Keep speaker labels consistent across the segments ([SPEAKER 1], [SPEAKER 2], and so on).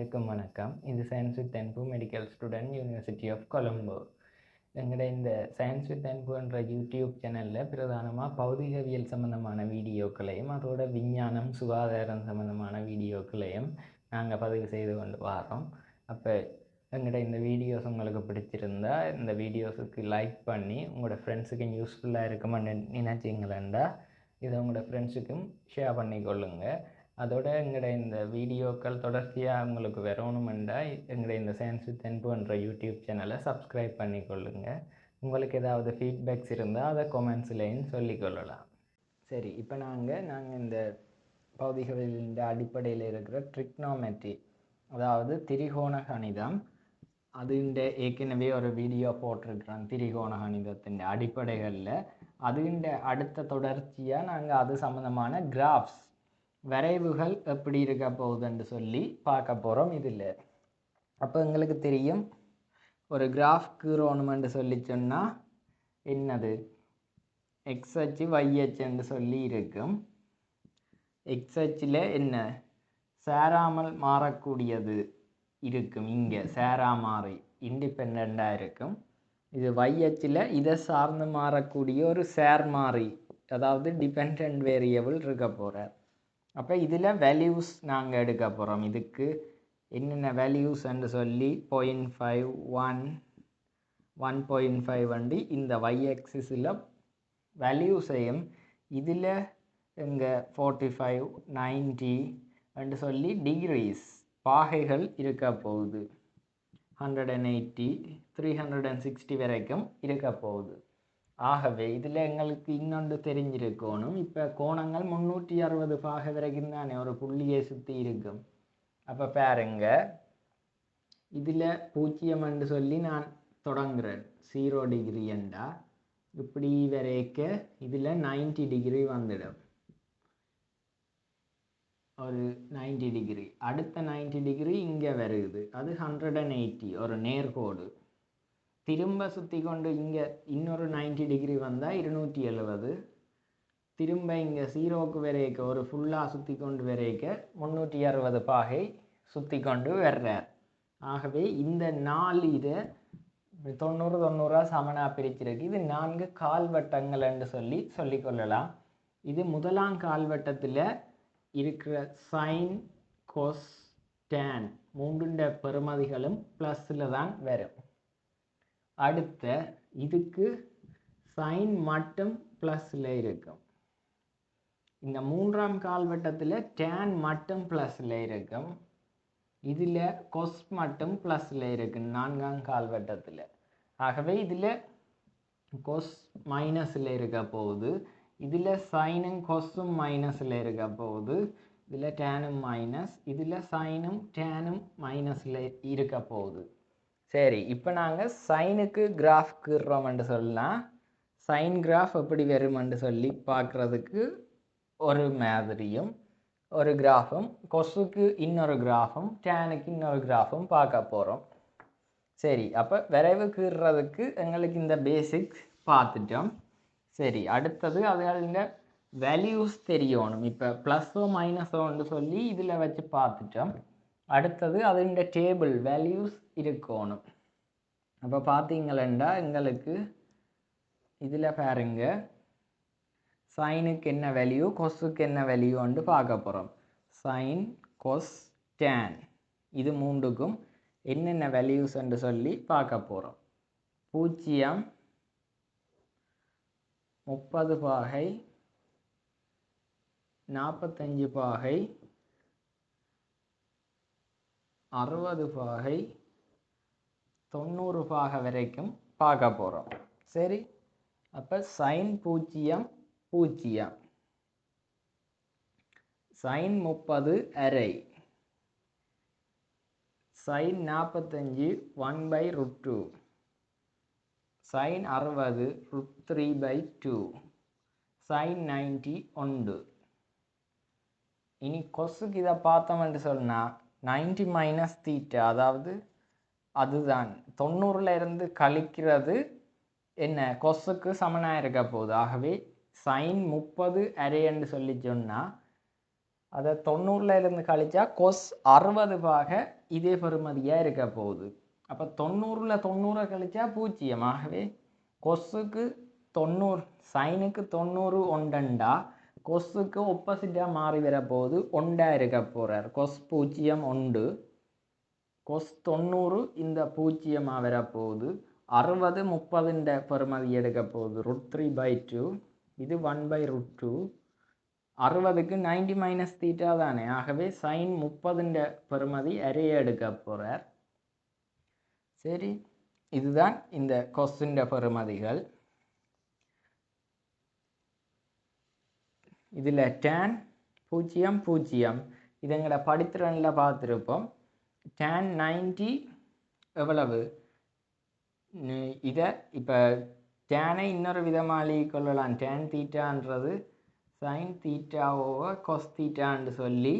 [SPEAKER 1] எல்லாருக்கும் வணக்கம். இது science with Anbu medical student university of Colombo எங்களோட இந்த சயின்ஸ் வித் அன்புன்ற யூடியூப் சேனலில் பிரதானமாக பௌதிகவியல் சம்மந்தமான வீடியோக்களையும் அதோட விஞ்ஞானம் சுகாதாரம் சம்மந்தமான வீடியோக்களையும் நாங்கள் பதிவு செய்து கொண்டு வரோம் அப்போ எங்களோட இந்த வீடியோஸ் உங்களுக்கு பிடிச்சிருந்தா இந்த வீடியோஸுக்கு லைக் பண்ணி உங்களோட ஃப்ரெண்ட்ஸுக்கும் யூஸ்ஃபுல்லாக இருக்குமென்னு நினச்சிங்களேண்டா இதை உங்களோட ஃப்ரெண்ட்ஸுக்கும் ஷேர் பண்ணிக்கொள்ளுங்கள் அதோட எங்களோட இந்த வீடியோக்கள் தொடர்ச்சியாக உங்களுக்கு வரணுமெண்டா எங்களோட இந்த சயின்ஸ் வித் அன்புன்ற யூடியூப் சேனலை சப்ஸ்கிரைப் பண்ணிக்கொள்ளுங்க. உங்களுக்கு ஏதாவது ஃபீட்பேக்ஸ் இருந்தால் அதை கொமெண்ட்ஸ்லேயும் சொல்லிக்கொள்ளலாம் சரி இப்போ நாங்கள் நாங்கள் இந்த பௌதிகவியலின் அடிப்படையில் இருக்கிற ட்ரிக்னோமெட்ரி அதாவது திரிகோண கணிதம் அதுண்ட ஏற்கனவே ஒரு வீடியோ போட்டிருக்கிறோம் திரிகோண கணிதத்தின் அடிப்படைகளில். அதுண்ட அடுத்த தொடர்ச்சியாக நாங்கள் அது சம்மந்தமான கிராஃப்ஸ் வரைவுகள் எப்படி இருக்க போகுதுன்னு சொல்லி பார்க்க போகிறோம் இதில். அப்போ எங்களுக்கு தெரியும் ஒரு கிராஃப் கீறோணுமென்று சொல்லி சொன்னால் என்னது? எக்ஸ் அச்சு ஒய் அச்சுன்னு சொல்லி இருக்கும். எக்ஸ் அச்சில் என்ன? சேராமல் மாறக்கூடியது இருக்கும். இங்கே சேரா மாறி இண்டிபெண்ட்டாக இருக்கும். இது ஒய் அச்சில் இதை சார்ந்து மாறக்கூடிய ஒரு சேர் மாறி அதாவது டிபெண்ட் வேரியபிள் இருக்க போகிறார் அப்போ இதில் வேல்யூஸ் நாங்கள் எடுக்க போகிறோம் இதுக்கு என்னென்ன வேல்யூஸ்ன்னு சொல்லி point five one one point five வண்டி இந்த ஒய் ஆக்சிஸில் வேல்யூஸையும் இதில் இங்கே ஃபோர்ட்டி ஃபைவ் நைன்டி என்று சொல்லி டிகிரிஸ் பாகைகள் இருக்க போகுது. Hundred and eighty three hundred and sixty வரைக்கும் இருக்க போகுது. ஆகவே இதில் எங்களுக்கு இன்னொன்று தெரிஞ்சிருக்கணும். இப்போ கோணங்கள் முந்நூற்றி அறுபது பாக வரைக்கும் தானே ஒரு புள்ளியை சுற்றி இருக்கும். அப்போ பாருங்க. இதில் பூஜ்ஜியம் என்று சொல்லி நான் தொடங்குறேன். ஜீரோ டிகிரி என்றா. இப்படி வரைக்க இதில் நைன்டி டிகிரி வந்துடும். ஒரு நைன்டி டிகிரி அடுத்த நைன்டி டிகிரி இங்கே வருது. அது ஹண்ட்ரட் அண்ட் எயிட்டி ஒரு நேர்கோடு. திரும்ப சுற்றி கொண்டு இங்கே இன்னொரு நைன்டி டிகிரி வந்தால் இருநூற்றி எழுபது திரும்ப இங்கே சீரோவுக்கு விரைக்க ஒரு ஃபுல்லாக சுற்றி கொண்டு விரைக்க முந்நூற்றி அறுபது பாகை சுற்றி கொண்டு வர்றார். ஆகவே இந்த நாலு இதை தொண்ணூறு தொண்ணூறாக சமனாக பிரிச்சிருக்கு. இது நான்கு கால்வட்டங்கள் என்று சொல்லி சொல்லிக்கொள்ளலாம் இது முதலாம் கால்வட்டத்தில் இருக்கிற சைன் கொஸ் டேன் மூன்றுண்ட பெருமதிகளும் ப்ளஸில் தான் வரும். அடுத்த இதுக்கு சைன் மட்டும் ப்ளஸில் இருக்கும். இந்த மூன்றாம் கால்வட்டத்தில் டேன் மட்டும் ப்ளஸில் இருக்கும். இதில் கொஸ் மட்டும் ப்ளஸில் இருக்கு நான்காம் கால்வட்டத்தில். ஆகவே இதில் கொஸ் மைனஸில் இருக்க போகுது. இதில் சைனும் கொஸ்ஸும் மைனஸில் இருக்க போகுது. இதில் டேனும் மைனஸ் இதில் சைனும் டேனும் மைனஸில் இருக்க போகுது. சரி இப்போ நாங்கள் சைனுக்கு கிராஃப் கீறுறோம்னு சொல்லலாம். சைன் கிராஃப் எப்படி வருமென்று சொல்லி பார்க்குறதுக்கு ஒரு மாதிரியும் ஒரு கிராஃபும் கொசுக்கு இன்னொரு கிராஃபும் டேனுக்கு இன்னொரு கிராஃபும் பார்க்க போகிறோம் சரி அப்போ விரைவு கீறுறதுக்கு எங்களுக்கு இந்த பேசிக் பார்த்துட்டோம். சரி அடுத்தது அதுகளில் வேல்யூஸ் தெரியணும். இப்போ ப்ளஸ்ஸோ மைனஸோன்னு சொல்லி இதில் வச்சு பார்த்துட்டோம். அடுத்தது அதுண்ட டேபிள் வேல்யூஸ் இருக்கணும். அப்போ பார்த்தீங்களா எங்களுக்கு இதில் பாருங்க. சைனுக்கு என்ன வேல்யூ கொஸுக்கு என்ன வேல்யூன்னு பார்க்க போகிறோம் சைன் கொஸ் டேன் இது மூன்றுக்கும் என்னென்ன வேல்யூஸ்ன்னு சொல்லி பார்க்க போகிறோம் பூஜ்ஜியம் முப்பது பாகை நாற்பத்தஞ்சு பாகை அறுபது பாகை தொண்ணூறு பாகை வரைக்கும் பார்க்க போகிறோம் சரி? அப்போ சைன் பூஜ்ஜியம் பூஜ்ஜியம். சைன் முப்பது அரை சைன் நாற்பத்தஞ்சு one by root two sine அறுபது root three by two sine ninety ஒன்று. இனி கொசுக்கு இதை பார்த்தோம்னு சொன்னால் நைன்டி மைனஸ் தீட்டா அதாவது அதுதான். தொண்ணூறில் இருந்து கழிக்கிறது என்ன? கொசுக்கு சமனாக இருக்க போகுது. ஆகவே சைன் முப்பது அரேன்னு சொல்லி சொன்னால் அதை தொண்ணூறில் இருந்து கழிச்சா கொஸ் அறுபது பாக இதே பெறுமதியாக இருக்க போகுது. அப்போ தொண்ணூறில் தொண்ணூறை கழிச்சா பூஜ்ஜியம். ஆகவே கொசுக்கு தொண்ணூறு சைனுக்கு தொண்ணூறு ஒண்டண்டா கொஸ்ஸுக்கு ஒப்போசிட்டாக மாறி வர போது ஒண்டா இருக்க போகிறார் கொஸ் பூஜ்ஜியம் ஒன்று. கொஸ் தொண்ணூறு இந்த பூஜ்ஜியமாக வர போகுது அறுபது முப்பதுன்ற பெருமதி எடுக்க போகுது. ருட் த்ரீ பை டூ இது ஒன் பை ருட் டூ அறுபதுக்கு நைன்டி மைனஸ் தீட்டா தானே. ஆகவே சைன் முப்பதுன்ற பெருமதி அரைய எடுக்க போகிறார் சரி இதுதான் இந்த கொஸ்டின் பெருமதிகள். இதில் டேன் பூஜ்ஜியம் பூஜ்ஜியம். இதுங்களை படித்திறனில் பார்த்துருப்போம். டேன் நைன்டி எவ்வளவு? இதை இப்போ டேனை இன்னொரு விதமாக எழுதி கொள்ளலாம். டேன் தீட்டான்றது சைன் தீட்டாவோவ கொஸ் தீட்டான்னு சொல்லி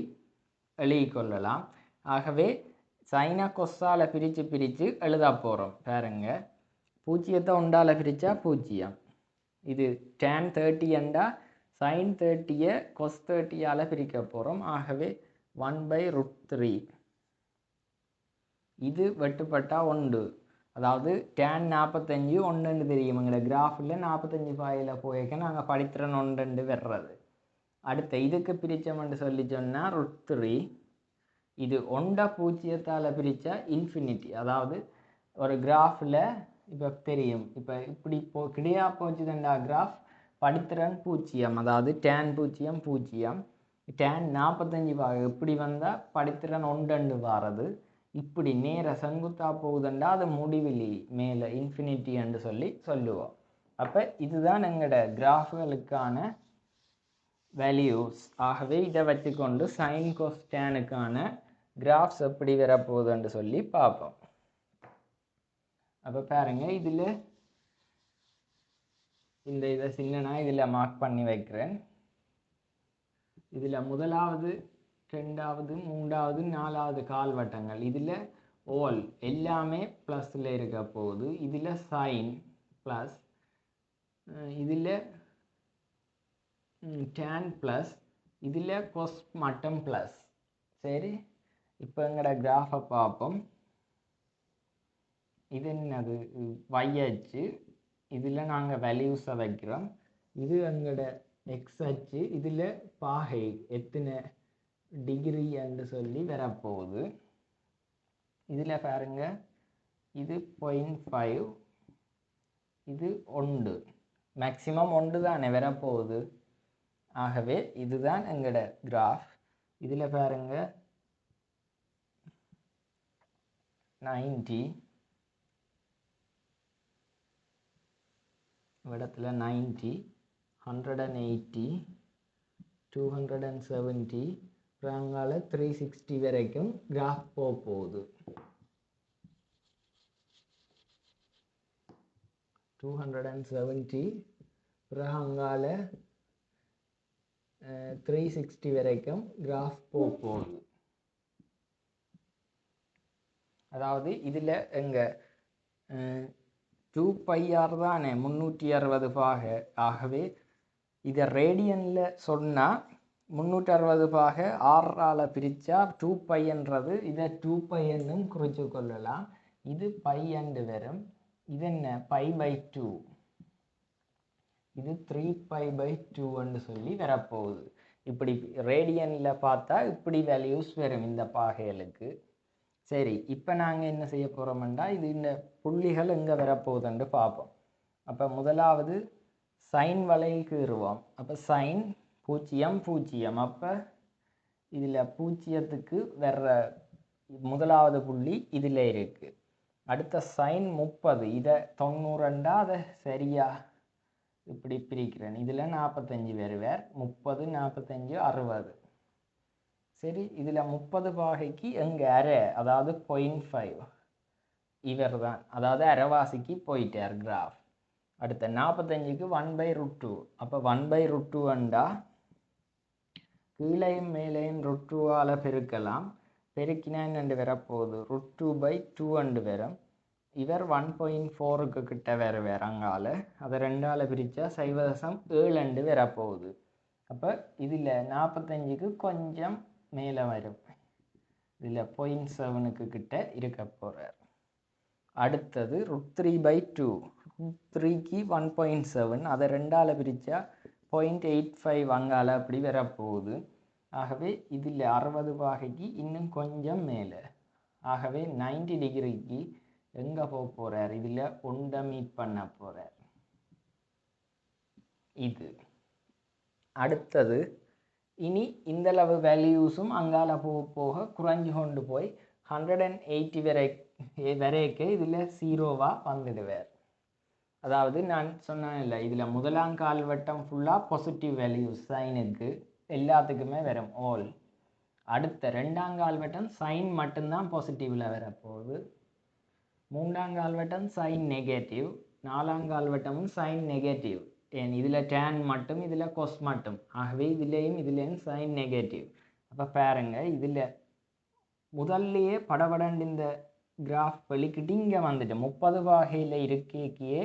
[SPEAKER 1] எழுதி கொள்ளலாம். ஆகவே சைனை கொஸ்ஸால் பிரித்து பிரித்து எழுத போகிறோம் பாருங்க. பூஜ்ஜியத்தை உண்டால் பிரித்தா பூஜ்ஜியம். இது டேன் தேர்ட்டி என்றால் சைன் தேர்ட்டியை கொஸ் தேர்ட்டியால் பிரிக்க போகிறோம் ஆகவே ஒன் பை ருட் த்ரீ இது வெட்டுப்பட்டா ஒன்று. அதாவது டேன் நாற்பத்தஞ்சு ஒன்றுன்னு தெரியும். எங்களோட கிராஃபில் நாற்பத்தஞ்சு பாயில் போயிருக்க நாங்கள் படித்திறன் ஒன்றுண்டு வர்றது அடுத்த இதுக்கு பிரித்தோம்னு சொல்லி சொன்னால் ருட் த்ரீ இது ஒண்டா பூஜ்ஜியத்தால் பிரித்தா இன்ஃபினிட்டி அதாவது ஒரு கிராஃபில் இப்போ தெரியும். இப்போ இப்படி போ கிடையா போச்சுதுண்டா கிராஃப் படித்திறன் பூஜ்ஜியம் அதாவது டேன் பூஜ்ஜியம் பூஜ்ஜியம் டேன் நாற்பத்தஞ்சு பாக இப்படி வந்தால் படித்திறன் ஒன்றண்டு வாரது. இப்படி நேர செங்குத்தா போகுதுண்டா அது முடிவிலி மேலே இன்ஃபினிட்டி என்று சொல்லி சொல்லுவோம். அப்போ இதுதான் எங்களோட கிராஃப்களுக்கான வேல்யூஸ் ஆகவே இதை வச்சுக்கொண்டு சைன் கொஸ்டேனுக்கான கிராஃப்ஸ் எப்படி வரப்போகுதுன்னு சொல்லி பார்ப்போம். அப்போ பாருங்க இதில் இந்த இதை சின்னனா இதில் மார்க் பண்ணி வைக்கிறேன். இதில் முதலாவது ரெண்டாவது மூன்றாவது நாலாவது கால்வட்டங்கள் இதில் ஓல் எல்லாமே ப்ளஸில் இருக்க போகுது. இதில் சைன் ப்ளஸ் இதில் டேன் ப்ளஸ் இதில் கொஸ் மட்டும் ப்ளஸ் சரி? இப்போ எங்களோட கிராஃபை பார்ப்போம். இது என்னது? வையச்சு இதில் நாங்கள் வேல்யூஸை வைக்கிறோம். இது எங்களோட எக்ஸ் அச்சு இதில் பாகை எத்தனை டிகிரி என்று சொல்லி வரப்போகுது. இதில் பாருங்க இது பாயிண்ட் ஃபைவ் இது ஒன்று. மேக்ஸிமம் ஒன்று தானே வரப்போகுது. ஆகவே இதுதான் எங்களோட கிராஃப் இதில் பாருங்க நைன்டி இடத்துல ninety hundred and eighty two hundred and seventy அங்கால த்ரீ சிக்ஸ்டி வரைக்கும் கிராஃப் போக போகுது. டூ ஹண்ட்ரட் அண்ட் செவன்ட்டி பிறகு அங்கால த்ரீ சிக்ஸ்டி வரைக்கும் கிராஃப் போக போகுது. அதாவது இதில் எங்கள் டூ பையார் தானே முந்நூற்றி அறுபது பாக. ஆகவே இதை ரேடியனில் சொன்னால் முந்நூற்றி அறுபது பாக ஆறால் பிரித்தா டூ பையன்றது இதை டூ பையன்னும் குறித்து கொள்ளலாம். இது பை அண்டு வரும் இது என்ன? பை பை டூ இது த்ரீ பை பை டூன்னு சொல்லி வரப்போகுது. இப்படி ரேடியனில் பார்த்தா இப்படி வேல்யூஸ் வரும் இந்த பாகைகளுக்கு. சரி இப்போ நாங்கள் என்ன செய்ய போகிறோம்டா இது இந்த புள்ளிகள் எங்கே வரப்போகுதுன்ட்டு பார்ப்போம் அப்போ முதலாவது சைன் வளையில் கீறுவோம். அப்போ சைன் பூஜ்ஜியம் பூஜ்ஜியம். அப்போ இதில் பூஜ்ஜியத்துக்கு வர்ற முதலாவது புள்ளி இதில் இருக்குது அடுத்த சைன் முப்பது. இதை தொண்ணூறுண்டா அதை சரியா இப்படி பிரிக்கிறேன். இதில் நாற்பத்தஞ்சு வருவார் முப்பது நாற்பத்தஞ்சு அறுபது. சரி இதில் முப்பது பாகைக்கு எங்கே அரை? அதாவது பாயிண்ட் ஃபைவ் இவர் தான் அதாவது அரைவாசிக்கு போயிட்டார் கிராஃப் அடுத்த நாற்பத்தஞ்சுக்கு ஒன் பை ருட் டூ அப்போ ஒன் பை ருட் டூண்டா கீழையும் மேலேயும் ருட் டூவால் பெருக்கலாம். பெருக்கினா என்னண்டு வரப்போகுது ருட் டூ பை டூ அண்டு வரும். இவர் ஒன் பாயிண்ட் ஃபோருக்கு கிட்ட வேறு வேற அதை ரெண்டால் பிரித்தா சைவதசம் ஏழு அண்டு வரப்போகுது அப்போ இதில் நாற்பத்தஞ்சுக்கு கொஞ்சம் மேலே வரும். இதில் பாயிண்ட் செவனுக்கு கிட்ட இருக்க போகிறார் அடுத்தது root three by two root த்ரீக்கு ஒன் பாயிண்ட் செவன் அதை ரெண்டால் பிரித்தா பாயிண்ட் எயிட் ஃபைவ் அங்கால அப்படி வரப்போகுது. ஆகவே இதில் அறுபது பாகைக்கு இன்னும் கொஞ்சம் மேலே. ஆகவே 90 டிகிரிக்கு எங்கே போக போகிறார் இதில் ஒன்றை மீட் பண்ண போகிறார் இது. அடுத்தது இனி இந்தளவு வேல்யூஸும் அங்கால போக போக குறைஞ்சு கொண்டு போய் ஹண்ட்ரட் அண்ட் எயிட்டி வரை வரைக்கு இதில் ஜீரோவாக வந்துடுவார் அதாவது நான் சொன்னேன் இல்லை இதில் முதலாம் கால்வட்டம் ஃபுல்லாக பாசிட்டிவ் வேல்யூஸ் சைனுக்கு எல்லாத்துக்குமே வரும் ஆல் அடுத்த ரெண்டாம் கால்வட்டம் சைன் மட்டும்தான் பாசிட்டிவில் வரப்போகுது மூன்றாம் கால்வட்டம் சைன் நெகட்டிவ் நாலாம் கால்வட்டமும் சைன் நெகட்டிவ் டென் இதில் டேன் மட்டும் இதில் கொஸ் மட்டும் ஆகவே இதுலேயும் இதுலேயும் சைன் நெகட்டிவ் அப்போ பாருங்க இதில் முதல்லையே படபடண்டு இந்த கிராஃப் வெளிக்கிட்டு இங்கே வந்துட்டு முப்பது வகையில் இருக்கேக்கியே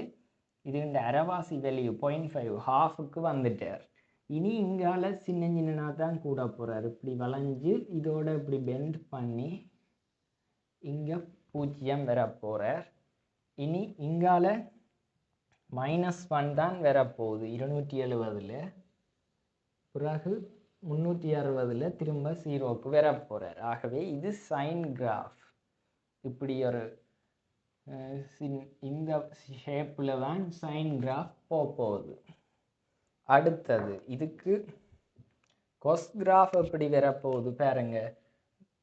[SPEAKER 1] இது இந்த அரைவாசி வேல்யூ பாயிண்ட் ஃபைவ் ஹாஃபுக்கு வந்துட்டார் இனி இங்கால சின்ன சின்னனா தான் கூட போகிறார் இப்படி வளைஞ்சு இதோட இப்படி பெண்ட் பண்ணி இங்கே பூஜ்ஜியம் வர போகிறார் இனி இங்கால மைனஸ் ஒன் தான் வரப்போகுது இருநூற்றி எழுபதில் பிறகு முந்நூற்றி அறுபதில் திரும்ப ஜீரோவுக்கு வர போகிறார் ஆகவே இது சைன் கிராஃப் இப்படி ஒரு இந்த ஷேப்பில் தான் சைன் கிராஃப் போக போகுது. அடுத்தது இதுக்கு கொஸ் கிராஃப் எப்படி வரப்போகுது பாருங்க.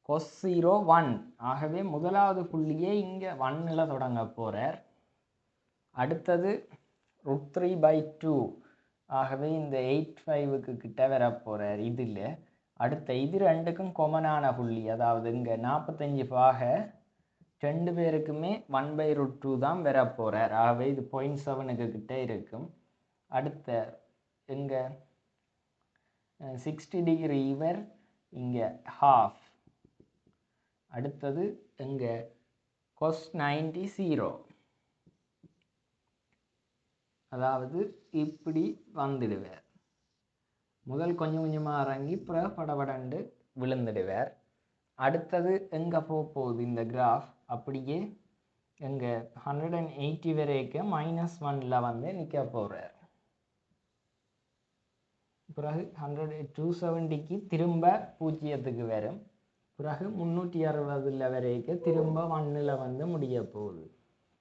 [SPEAKER 1] கொஸ் ஜீரோ ஒன் ஆகவே முதலாவது புள்ளியே இங்கே ஒன்னில் தொடங்க போகிறார் அடுத்தது ரூட் த்ரீ பை டூ ஆகவே இந்த எயிட் ஃபைவுக்கு கிட்ட வர போகிறார் இதில். அடுத்த இது ரெண்டுக்கும் கொமனான புள்ளி. அதாவது இங்கே நாற்பத்தஞ்சு பாக ரெண்டு பேருக்குமே ஒன் பை ரூட் டூ தான் வர போகிறார் ஆகவே இது பாயிண்ட் செவனுக்கு கிட்டே இருக்கும். அடுத்த இங்கே சிக்ஸ்டி டிகிரி இவர் இங்கே ஹாஃப் அடுத்தது இங்கே கொஸ் நைன்டி ஜீரோ அதாவது இப்படி வந்துடுவார். முதல் கொஞ்சம் கொஞ்சமாக இறங்கி பிறகு படபடண்டு விழுந்துடுவார். அடுத்தது எங்கே போக போகுது இந்த கிராஃப் அப்படியே எங்கே ஹண்ட்ரட் அண்ட் எயிட்டி வரைக்கும் மைனஸ் ஒனில் வந்து நிற்க போகிறார் பிறகு ஹண்ட்ரட் டூ செவன்ட்டிக்கு திரும்ப பூஜ்ஜியத்துக்கு வரும். பிறகு முந்நூற்றி அறுபதில் வரைக்கும் திரும்ப ஒன்னில் வந்து முடிய போகுது.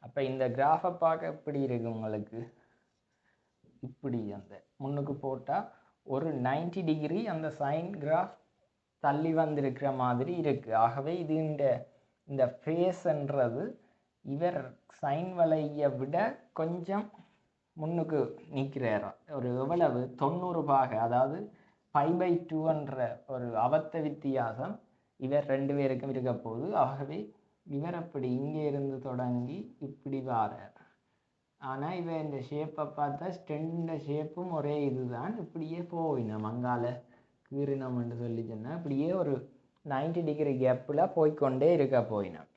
[SPEAKER 1] அப்போ இந்த கிராஃபை பார்க்க எப்படி இருக்கு உங்களுக்கு? இப்படி அந்த முன்னுக்கு போட்டால் ஒரு 90 டிகிரி அந்த சைன் கிராஃப் தள்ளி வந்திருக்கிற மாதிரி இருக்குது ஆகவே இது இந்த இந்த ஃபேஸ்ன்றது இவர் சைன் வலையை விட கொஞ்சம் முன்னுக்கு நிற்கிறார்? ஒரு எவ்வளவு? தொண்ணூறு பாக. அதாவது ஃபைவ் பை டூன்ற ஒரு அவத்த வித்தியாசம் இவர் ரெண்டு பேருக்கும் இருக்க போகுது. ஆகவே இவர் அப்படி இங்கே இருந்து தொடங்கி இப்படி வாரார். ஆனால் இவன் இந்த ஷேப்பை பார்த்தா ஸ்டெண்ட ஷேப்பும் ஒரே இதுதான். இப்படியே போயினோம் அங்கால கீறினோம்னு சொல்லி சொன்னால் இப்படியே ஒரு 90 டிகிரி கேப்பில் போய்க்கொண்டே இருக்க போயினோம்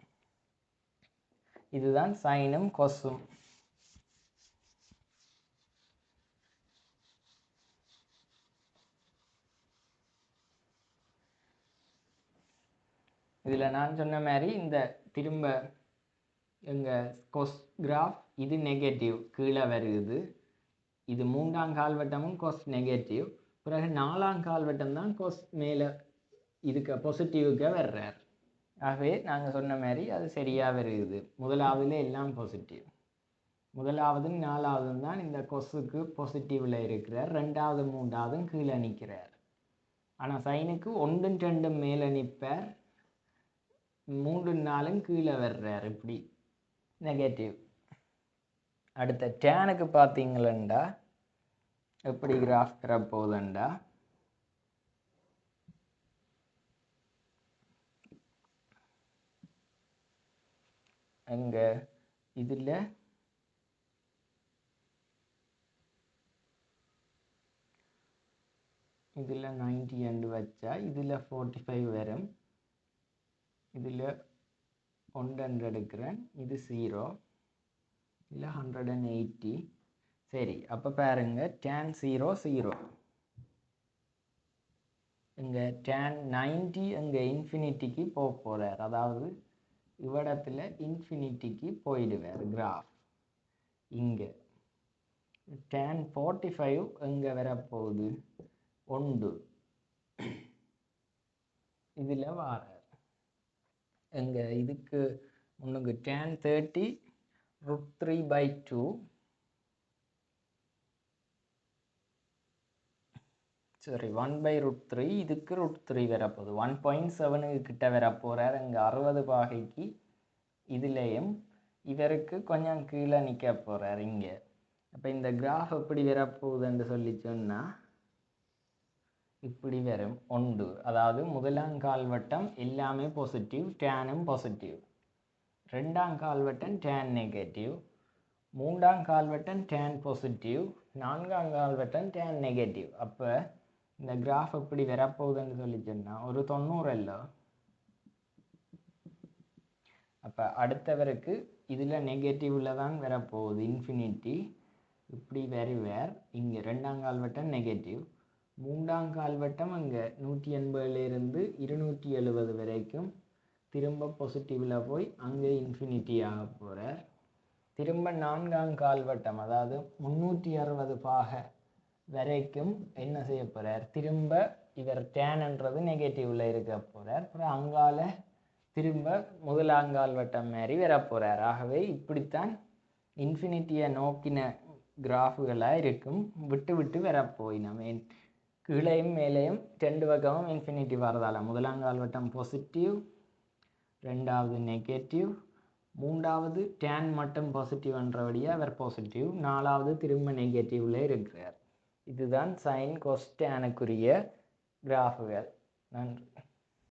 [SPEAKER 1] இதுதான் சைனும் கொசும். இதில் நான் சொன்ன மாதிரி இந்த திரும்ப எங்கள் கொஸ் கிராஃப் இது நெகட்டிவ் கீழே வருகுது இது மூன்றாம் கால்வட்டமும் கொஸ் நெகட்டிவ் பிறகு நாலாம் கால்வட்டம் தான் கொஸ் மேலே இதுக்கு பாசிட்டிவுக்கு வர்றார். ஆகவே நாங்கள் சொன்ன மாதிரி அது சரியாக வருகுது முதலாவதுல எல்லாம் பாசிட்டிவ் முதலாவதும் நாலாவது தான் இந்த கொசுக்கு பாசிட்டிவில் இருக்கிறார். ரெண்டாவது மூன்றாவதும் கீழே நிற்கிறார். ஆனால் சைனுக்கு ஒன்றும் ரெண்டும் மேலே நிற்பார். மூன்று நாளும் கீழே வர்றார். இப்படி நெகட்டிவ் அடுத்த டேனுக்கு பார்த்தீங்களா எப்படி கிராஃப் பெற போகுதுண்டா? அங்க இதில்? இதில் நைன்டி அண்டு வச்சா இதில் ஃபோர்ட்டி ஃபைவ் வரும். இதில் ஒன்று ஹண்ட்ரட் எடுக்கிறேன் இது ஜீரோ இல்லை ஹண்ட்ரட் அண்ட் எயிட்டி சரி அப்போ பாருங்க டேன் ஜீரோ ஜீரோ இங்கே டேன் நைன்டி இங்கே இன்ஃபினிட்டிக்கு போக போகிறார் அதாவது இவ்விடத்தில் இன்ஃபினிட்டிக்கு போயிடுவார் கிராஃப் இங்கே. டேன் ஃபார்ட்டி ஃபைவ் எங்கே வரப்போகுது? ஒன்று. இதில் வாரார். எங்கே இதுக்கு முன்னுக்கு tan thirty root three by two சரி ஒன் பை ரூட் த்ரீ இதுக்கு ரூட் த்ரீ வரப்போகுது. ஒன் பாயிண்ட் செவனுக்கு கிட்ட வர போகிறார் இங்கே அறுபது பாகைக்கு இதுலேயும் இவருக்கு கொஞ்சம் கீழே நிற்க போகிறார் இங்கே. அப்போ இந்த கிராஃப் எப்படி வரப்போகுதுன்னு சொல்லி சொன்னால் இப்படி வரும். ஒன்று. அதாவது முதலாம் கால்வட்டம் எல்லாமே பாசிட்டிவ் டேனும் பாசிட்டிவ் ரெண்டாம் கால்வட்டம் டேன் நெகட்டிவ் மூன்றாம் கால்வட்டம் டேன் பாசிட்டிவ் நான்காம் கால்வட்டம் டேன் நெகட்டிவ் அப்போ இந்த கிராஃப் எப்படி வரப்போகுதுன்னு சொல்லி சொன்னால் ஒரு தொண்ணூறு இல்லை அப்போ அடுத்தவருக்கு இதில் நெகட்டிவில் தான் வரப்போகுது. இன்ஃபினிட்டி இப்படி வெரி வேர் இங்கே ரெண்டாம் கால்வட்டம் நெகட்டிவ் மூன்றாம் கால்வட்டம் அங்கே நூற்றி எண்பதுலேருந்து இருநூற்றி எழுபது வரைக்கும் திரும்ப பாசிட்டிவில் போய் அங்கே இன்ஃபினிட்டி ஆக போகிறார் திரும்ப நான்காம் கால்வட்டம் அதாவது முந்நூற்றி அறுபது பாக வரைக்கும் என்ன செய்ய போகிறார் திரும்ப இவர் டேன்ன்றது நெகட்டிவில் இருக்க போகிறார் அப்புறம் அங்கால திரும்ப முதலாங்கால் வட்டம் மாதிரி வர போகிறார் ஆகவே இப்படித்தான் இன்ஃபினிட்டியை நோக்கின கிராஃபுகளாக இருக்கும். விட்டு விட்டு வரப்போயினோம் கீழையும் மேலேயும் ரெண்டு பக்கமும் இன்ஃபினிட்டி வரதால. முதலாம் கால்வட்டம் பாசிட்டிவ் ரெண்டாவது நெகட்டிவ் மூன்றாவது டேன் மட்டும் பாசிட்டிவ்ன்றபடியாக அவர் பாசிட்டிவ் நாலாவது திரும்ப நெகட்டிவில் இருக்கிறார். இதுதான் சைன் கொஸ்டேனுக்குரிய கிராஃபுகள் நன்றி.